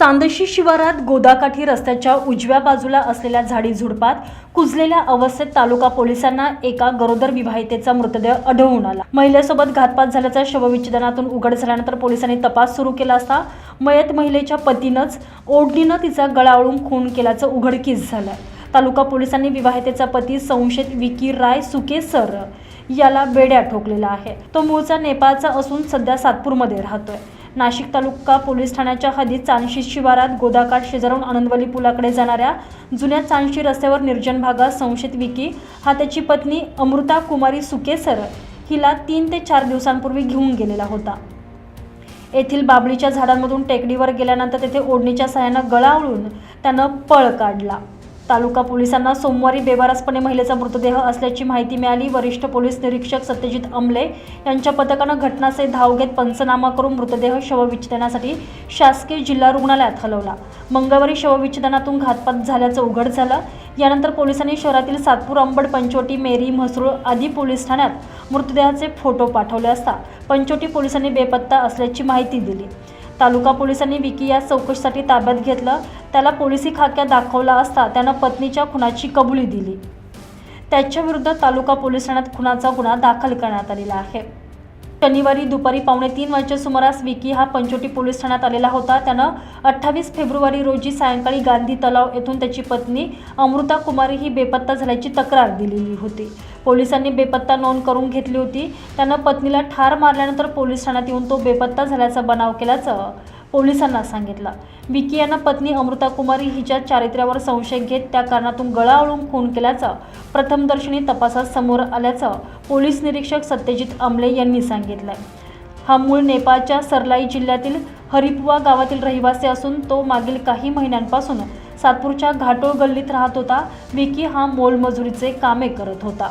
चांदशी शिवारात गोदाकाठी रस्त्याच्या उजव्या बाजूला असलेल्या झाडी झुडपात कुजलेल्या अवस्थेत तालुका पोलिसांना एका गरोदर विवाहितेचा मृतदेह आढळून आला. महिलेसोबत घातपात झाल्याचा शवविच्छेदनातून उघड झाल्यानंतर पोलिसांनी तपास सुरू केला असता मयत महिलेच्या पतीनंच ओढणीनं तिचा गळावळून खून केल्याचं उघडकीस झालं तालुका पोलिसांनी विवाहितेचा पती संशयित विकी राय सुकेसर याला बेड्या ठोकलेला आहे. तो मूळचा नेपाळचा असून सध्या सातपूरमध्ये राहतोय. नाशिक तालुका पोलीस ठाण्याच्या हद्दीत चांदशी शिवारात गोदाकाठ शेजारून आनंदवली पुलाकडे जाणाऱ्या जुन्या चांदशी रस्त्यावर निर्जन भागात संशयित विकी हा त्याची पत्नी अमृता कुमारी सुकेसर हिला तीन ते चार दिवसांपूर्वी घेऊन गेलेला होता. येथील बाबळीच्या झाडांमधून टेकडीवर गेल्यानंतर तेथे ओढणीच्या सहाय्यानं गळावळून त्यानं पळ काढला. तालुका पोलिसांना सोमवारी बेवारसपणे महिलेचा मृतदेह असल्याची माहिती मिळाली. वरिष्ठ पोलीस निरीक्षक सत्यजित अमले यांच्या पथकानं घटनास्थळी धाव घेत पंचनामा करून मृतदेह शवविच्छेदनासाठी शासकीय जिल्हा रुग्णालयात हलवला. मंगळवारी शवविच्छेदनातून घातपात झाल्याचं उघड झालं. यानंतर पोलिसांनी शहरातील सातपूर अंबड पंचवटी मेरी म्हसरूळ आदी पोलीस ठाण्यात मृतदेहाचे फोटो पाठवले असता पंचवटी पोलिसांनी बेपत्ता असल्याची माहिती दिली. तालुका पोलिसांनी विकी या चौकशीसाठी ताब्यात घेतलं. त्याला पोलिसी खाक्या दाखवला असता त्यानं पत्नीच्या खुनाची कबुली दिली. त्याच्याविरुद्ध तालुका पोलीस ठाण्यात खुनाचा गुन्हा दाखल करण्यात आलेला आहे. शनिवारी दुपारी पावणे तीन वाजच्या सुमारास विकी हा पंचोटी पोलीस ठाण्यात आलेला होता. त्यानं अठ्ठावीस फेब्रुवारी रोजी सायंकाळी गांधी तलाव येथून त्याची पत्नी अमृता कुमारी ही बेपत्ता झाल्याची तक्रार दिलेली होती. पोलिसांनी बेपत्ता नोंद करून घेतली होती. त्यानं पत्नीला ठार मारल्यानंतर पोलीस ठाण्यात येऊन तो बेपत्ता झाल्याचा बनाव केल्याचं पोलिसांना सांगितलं. विकी यांना पत्नी अमृता कुमारी हिच्या चारित्र्यावर संशय घेत त्या कारणातून गळावळून खून केल्याचं प्रथमदर्शनी तपासात समोर आल्याचं पोलीस निरीक्षक सत्यजित आमले यांनी सांगितलं हा मूळ नेपाळच्या सरलाई जिल्ह्यातील हरिपुवा गावातील रहिवासी असून तो मागील काही महिन्यांपासून सातपूरच्या घाटोळ गल्लीत राहत होता. विकी हा मोलमजुरीचे कामे करत होता.